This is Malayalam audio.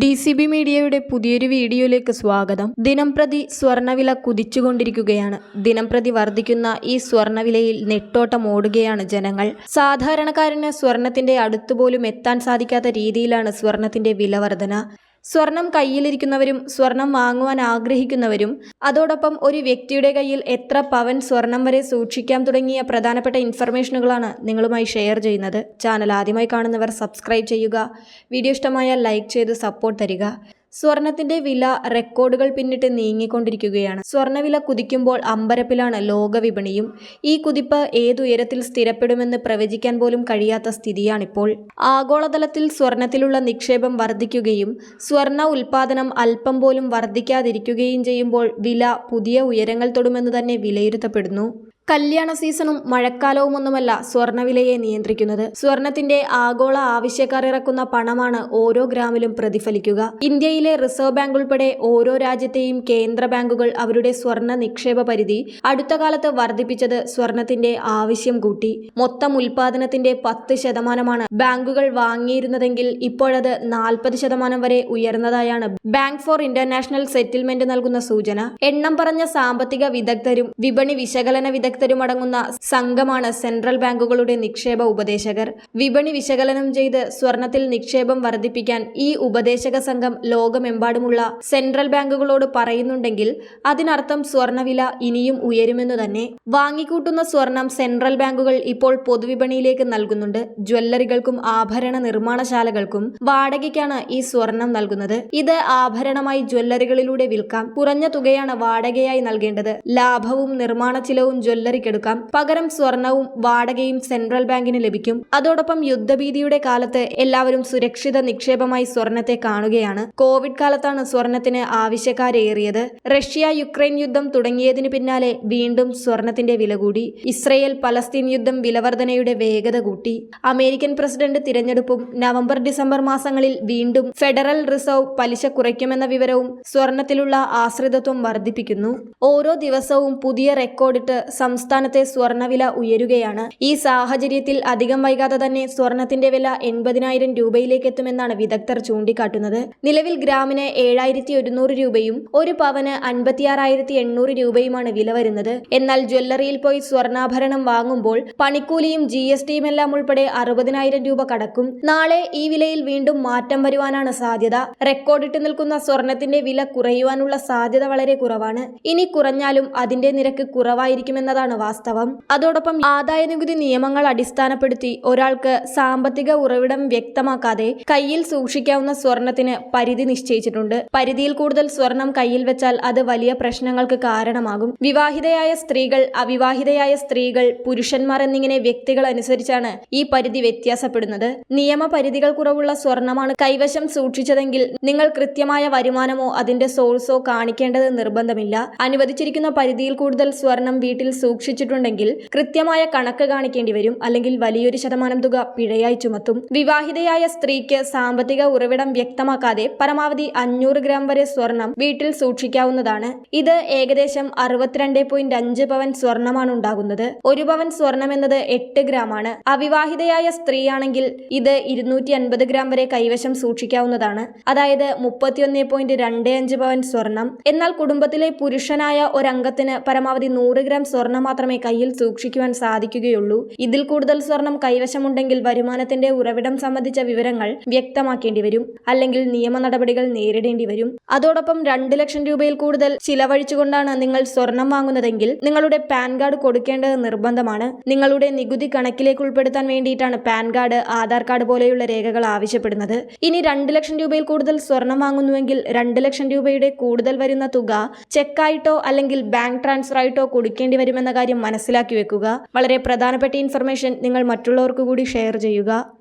ഡി സി ബി മീഡിയയുടെ പുതിയൊരു വീഡിയോയിലേക്ക് സ്വാഗതം. ദിനംപ്രതി സ്വർണവില കുതിച്ചുകൊണ്ടിരിക്കുകയാണ്. ദിനംപ്രതി വർദ്ധിക്കുന്ന ഈ സ്വർണവിലയിൽ നെട്ടോട്ടം ഓടുകയാണ് ജനങ്ങൾ. സാധാരണക്കാരന് സ്വർണത്തിന്റെ അടുത്തുപോലും എത്താൻ സാധിക്കാത്ത രീതിയിലാണ് സ്വർണത്തിന്റെ വില വർധന സ്വർണം കയ്യിലിരിക്കുന്നവരും സ്വർണം വാങ്ങുവാൻ ആഗ്രഹിക്കുന്നവരും അതോടൊപ്പം ഒരു വ്യക്തിയുടെ കയ്യിൽ എത്ര പവൻ സ്വർണം വരെ സൂക്ഷിക്കാം തുടങ്ങിയ പ്രധാനപ്പെട്ട ഇൻഫർമേഷനുകളാണ് നിങ്ങളുമായി ഷെയർ ചെയ്യുന്നത്. ചാനൽ ആദ്യമായി കാണുന്നവർ സബ്സ്ക്രൈബ് ചെയ്യുക. വീഡിയോ ഇഷ്ടമായാൽ ലൈക്ക് ചെയ്ത് സപ്പോർട്ട് തരിക. സ്വർണത്തിന്റെ വില റെക്കോർഡുകൾ പിന്നിട്ട് നീങ്ങിക്കൊണ്ടിരിക്കുകയാണ്. സ്വർണവില കുതിക്കുമ്പോൾ അമ്പരപ്പിലാണ് ലോകവിപണിയും ഈ കുതിപ്പ് ഏതുയരത്തിൽ സ്ഥിരപ്പെടുമെന്ന് പ്രവചിക്കാൻ പോലും കഴിയാത്ത സ്ഥിതിയാണിപ്പോൾ. ആഗോളതലത്തിൽ സ്വർണത്തിലുള്ള നിക്ഷേപം വർദ്ധിക്കുകയും സ്വർണ ഉൽപാദനം അല്പം പോലും വർദ്ധിക്കാതിരിക്കുകയും ചെയ്യുമ്പോൾ വില പുതിയ ഉയരങ്ങൾ തൊടുമെന്ന് തന്നെ വിലയിരുത്തപ്പെടുന്നു. കല്യാണ സീസണും മഴക്കാലവുമൊന്നുമല്ല സ്വർണവിലയെ നിയന്ത്രിക്കുന്നത്. സ്വർണത്തിന്റെ ആഗോള ആവശ്യക്കാർ ഇറക്കുന്ന പണമാണ് ഓരോ ഗ്രാമിലും പ്രതിഫലിക്കുക. ഇന്ത്യയിലെ റിസർവ് ബാങ്ക് ഉൾപ്പെടെ ഓരോ രാജ്യത്തെയും കേന്ദ്ര ബാങ്കുകൾ അവരുടെ സ്വർണ നിക്ഷേപ പരിധി അടുത്ത കാലത്ത് വർദ്ധിപ്പിച്ചത് സ്വർണത്തിന്റെ ആവശ്യം കൂട്ടി. മൊത്തം ഉൽപാദനത്തിന്റെ പത്ത് ശതമാനമാണ് ബാങ്കുകൾ വാങ്ങിയിരുന്നതെങ്കിൽ ഇപ്പോഴത് നാൽപ്പത് ശതമാനം വരെ ഉയർന്നതായാണ് ബാങ്ക് ഫോർ ഇന്റർനാഷണൽ സെറ്റിൽമെന്റ് നൽകുന്ന സൂചന. എണ്ണം പറഞ്ഞ സാമ്പത്തിക വിദഗ്ധരും വിപണി വിശകലന വിദഗ്ധരും അടങ്ങുന്ന സംഘമാണ് സെൻട്രൽ ബാങ്കുകളുടെ നിക്ഷേപ ഉപദേശകർ. വിപണി വിശകലനം ചെയ്ത് സ്വർണത്തിൽ നിക്ഷേപം വർദ്ധിപ്പിക്കാൻ ഈ ഉപദേശക സംഘം ലോകമെമ്പാടുമുള്ള സെൻട്രൽ ബാങ്കുകളോട് പറയുന്നുണ്ടെങ്കിൽ അതിനർത്ഥം സ്വർണവില ഇനിയും ഉയരുമെന്നു തന്നെ. വാങ്ങിക്കൂട്ടുന്ന സ്വർണം സെൻട്രൽ ബാങ്കുകൾ ഇപ്പോൾ പൊതുവിപണിയിലേക്ക് നൽകുന്നുണ്ട്. ജ്വല്ലറികൾക്കും ആഭരണ നിർമ്മാണശാലകൾക്കും വാടകയ്ക്കാണ് ഈ സ്വർണം നൽകുന്നത്. ഇത് ആഭരണമായി ജ്വല്ലറികളിലൂടെ വിൽക്കാം. കുറഞ്ഞ തുകയാണ് വാടകയായി നൽകേണ്ടത്. ലാഭവും നിർമ്മാണ ചിലവും ജ്വല്ലറിക്കെടുക്കാം പകരം സ്വർണവും വാടകയും സെൻട്രൽ ബാങ്കിന് ലഭിക്കും. അതോടൊപ്പം യുദ്ധഭീതിയുടെ കാലത്ത് എല്ലാവരും സുരക്ഷിത നിക്ഷേപമായി സ്വർണത്തെ കാണുകയാണ്. കോവിഡ് കാലത്താണ് സ്വർണത്തിന് ആവശ്യക്കാരേറിയത്. റഷ്യ യുക്രൈൻ യുദ്ധം തുടങ്ങിയതിന് പിന്നാലെ വീണ്ടും സ്വർണത്തിന്റെ വില കൂടി. ഇസ്രയേൽ പലസ്തീൻ യുദ്ധം വിലവർധനയുടെ വേഗത കൂട്ടി. അമേരിക്കൻ പ്രസിഡന്റ് തിരഞ്ഞെടുപ്പും നവംബർ ഡിസംബർ മാസങ്ങളിൽ വീണ്ടും ഫെഡറൽ റിസർവ് പലിശ കുറയ്ക്കുമെന്ന വിവരവും സ്വർണത്തിലുള്ള ആശ്രിതത്വം വർദ്ധിപ്പിക്കുന്നു. ഓരോ ദിവസവും പുതിയ റെക്കോർഡിട്ട് സംസ്ഥാനത്തെ സ്വർണവില ഉയരുകയാണ്. ഈ സാഹചര്യത്തിൽ അധികം വൈകാതെ തന്നെ സ്വർണത്തിന്റെ വില എൺപതിനായിരം രൂപയിലേക്ക് എത്തുമെന്നാണ് വിദഗ്ധർ ചൂണ്ടിക്കാട്ടുന്നത്. നിലവിൽ ഗ്രാമിന് ഏഴായിരത്തി ഒരുന്നൂറ് രൂപയും ഒരു പവന് അൻപത്തിയാറായിരത്തി എണ്ണൂറ് രൂപയുമാണ് വില വരുന്നത്. എന്നാൽ ജ്വല്ലറിയിൽ പോയി സ്വർണാഭരണം വാങ്ങുമ്പോൾ പണിക്കൂലിയും ജി എസ് ടിയും എല്ലാം ഉൾപ്പെടെ അറുപതിനായിരം രൂപ കടക്കും. നാളെ ഈ വിലയിൽ വീണ്ടും മാറ്റം വരുവാനാണ് സാധ്യത. റെക്കോർഡിട്ട് നിൽക്കുന്ന സ്വർണത്തിന്റെ വില കുറയുവാനുള്ള സാധ്യത വളരെ കുറവാണ്. ഇനി കുറഞ്ഞാലും അതിന്റെ നിരക്ക് കുറവായിരിക്കുമെന്നതാണ് വാസ്തവം. അതോടൊപ്പം ആദായ നികുതി നിയമങ്ങൾ അടിസ്ഥാനപ്പെടുത്തി ഒരാൾക്ക് സാമ്പത്തിക ഉറവിടം വ്യക്തമാക്കാതെ കയ്യിൽ സൂക്ഷിക്കാവുന്ന സ്വർണത്തിന് പരിധി നിശ്ചയിച്ചിട്ടുണ്ട്. പരിധിയിൽ കൂടുതൽ സ്വർണം കയ്യിൽ വെച്ചാൽ അത് വലിയ പ്രശ്നങ്ങൾക്ക് കാരണമാകും. വിവാഹിതയായ സ്ത്രീകൾ അവിവാഹിതയായ സ്ത്രീകൾ പുരുഷന്മാർ എന്നിങ്ങനെ വ്യക്തികൾ അനുസരിച്ചാണ് ഈ പരിധി വ്യത്യാസപ്പെടുന്നത്. നിയമപരിധികൾ കുറവുള്ള സ്വർണമാണ് കൈവശം സൂക്ഷിച്ചതെങ്കിൽ നിങ്ങൾ കൃത്യമായ വരുമാനമോ അതിന്റെ സോഴ്സോ കാണിക്കേണ്ടത് നിർബന്ധമില്ല. അനുവദിച്ചിരിക്കുന്ന പരിധിയിൽ കൂടുതൽ സ്വർണം വീട്ടിൽ സൂക്ഷിച്ചിട്ടുണ്ടെങ്കിൽ കൃത്യമായ കണക്ക് കാണിക്കേണ്ടി വരും അല്ലെങ്കിൽ വലിയൊരു ശതമാനം തുക പിഴയായി ചുമത്തും. വിവാഹിതയായ സ്ത്രീക്ക് സാമ്പത്തിക ഉറവിടം വ്യക്തമാക്കാതെ പരമാവധി അഞ്ഞൂറ് ഗ്രാം വരെ സ്വർണം വീട്ടിൽ സൂക്ഷിക്കാവുന്നതാണ്. ഇത് ഏകദേശം അറുപത്തിരണ്ട് പോയിന്റ് അഞ്ച് പവൻ സ്വർണമാണ് ഉണ്ടാകുന്നത്. ഒരു പവൻ സ്വർണം എന്നത് എട്ട് ഗ്രാം ആണ് അവിവാഹിതയായ സ്ത്രീയാണെങ്കിൽ ഇത് ഇരുന്നൂറ്റി അൻപത് ഗ്രാം വരെ കൈവശം സൂക്ഷിക്കാവുന്നതാണ്. അതായത് മുപ്പത്തിയൊന്ന് പോയിന്റ് രണ്ട് അഞ്ച് പവൻ സ്വർണം. എന്നാൽ കുടുംബത്തിലെ പുരുഷനായ ഒരംഗത്തിന് പരമാവധി നൂറ് ഗ്രാം സ്വർണം മാത്രമേ കയ്യിൽ സൂക്ഷിക്കുവാൻ സാധിക്കുകയുള്ളൂ. ഇതിൽ കൂടുതൽ സ്വർണം കൈവശമുണ്ടെങ്കിൽ വരുമാനത്തിന്റെ ഉറവിടം സംബന്ധിച്ച വിവരങ്ങൾ വ്യക്തമാക്കേണ്ടി വരും. അല്ലെങ്കിൽ നിയമ നടപടികൾ നേരിടേണ്ടി വരും. അതോടൊപ്പം രണ്ട് ലക്ഷം രൂപയിൽ കൂടുതൽ ചിലവഴിച്ചുകൊണ്ടാണ് നിങ്ങൾ സ്വർണം വാങ്ങുന്നതെങ്കിൽ നിങ്ങളുടെ പാൻ കാർഡ് കൊടുക്കേണ്ടത് നിർബന്ധമാണ്. നിങ്ങളുടെ നികുതി കണക്കിലേക്ക് ഉൾപ്പെടുത്താൻ വേണ്ടിയിട്ടാണ് പാൻ കാർഡ് ആധാർ കാർഡ് പോലെയുള്ള രേഖകൾ ആവശ്യപ്പെടുന്നത്. ഇനി രണ്ട് ലക്ഷം രൂപയിൽ കൂടുതൽ സ്വർണം വാങ്ങുന്നുവെങ്കിൽ രണ്ട് ലക്ഷം രൂപയുടെ കൂടുതൽ വരുന്ന തുക ചെക്കായിട്ടോ അല്ലെങ്കിൽ ബാങ്ക് ട്രാൻസ്ഫർ ആയിട്ടോ കൊടുക്കേണ്ടി വരുമെന്ന കാര്യം മനസ്സിലാക്കി വെക്കുക. വളരെ പ്രധാനപ്പെട്ട ഇൻഫർമേഷൻ നിങ്ങൾ മറ്റുള്ളവർക്ക് കൂടി ഷെയർ ചെയ്യുക.